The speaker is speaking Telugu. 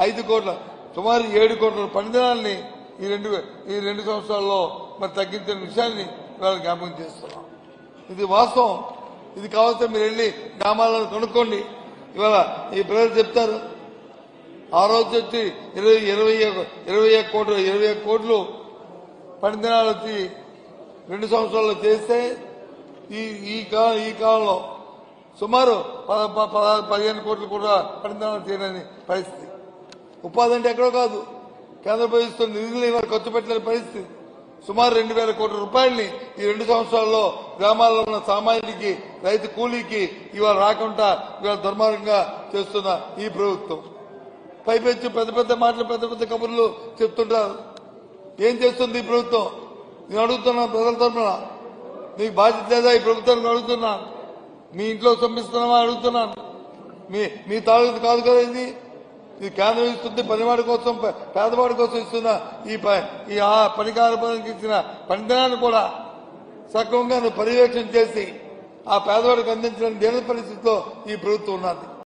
ఐదు కోట్ల సుమారు ఏడు కోట్ల పనిదినాల్ని ఈ రెండు ఈ రెండు సంవత్సరాల్లో మరి తగ్గించిన విషయాన్ని ఇవాళ జ్ఞాపకం చేస్తున్నాం. ఇది వాస్తవం. ఇది కావాల్సిన మీరు వెళ్ళి గ్రామాలను కొనుక్కోండి. ఇవాళ ఈ ప్రజలు చెప్తారు. ఆ రోజు వచ్చి ఇరవై ఇరవై ఇరవై ఒక్క కోట్లు ఇరవై ఒక్క కోట్లు పనిదినాలు వచ్చి రెండు సంవత్సరాల్లో చేస్తే ఈ ఈ కాలం ఈ కాలంలో సుమారు పద ప- పదహారు పదిహేను కోట్లు కూడా పనిదినాలు చేయలేని పరిస్థితి. ఉపాధి అంటే ఎక్కడో కాదు. కేంద్ర ప్రభుత్వం నిధులు ఇవ్వాలి ఖర్చు పెట్టలేని పరిస్థితి. సుమారు రెండు వేల కోట్ల రూపాయల్ని ఈ రెండు సంవత్సరాల్లో గ్రామాల్లో ఉన్న సామాన్యుడికి రైతు కూలీకి ఇవాళ రాకుండా ఇవాళ దుర్మార్గంగా చేస్తున్న ఈ ప్రభుత్వం. పైపెచ్చి పెద్ద పెద్ద మాటలు పెద్ద పెద్ద కబుర్లు చెప్తుంటారు. ఏం చేస్తుంది ఈ ప్రభుత్వం? నేను అడుగుతున్నాను ప్రజల తరఫున. నీకు బాధ్యత లేదా ఈ ప్రభుత్వానికి అడుగుతున్నాను మీ ఇంట్లో సంపిస్తున్నావా అడుగుతున్నాను. మీ మీ తాలూకు కాదు కదా ఇది. ఇది కేంద్రం ఇస్తుంది పనివాడి కోసం పేదవాడి కోసం ఇస్తున్న ఈ ప- ఈ ఆ పనికార పనికి ఇచ్చిన పనిదినాన్ని కూడా సక్రమంగా పర్యవేక్షణ చేసి ఆ పేదవాడికి అందించిన దేని పరిస్థితిలో ఈ ప్రభుత్వం ఉన్నది?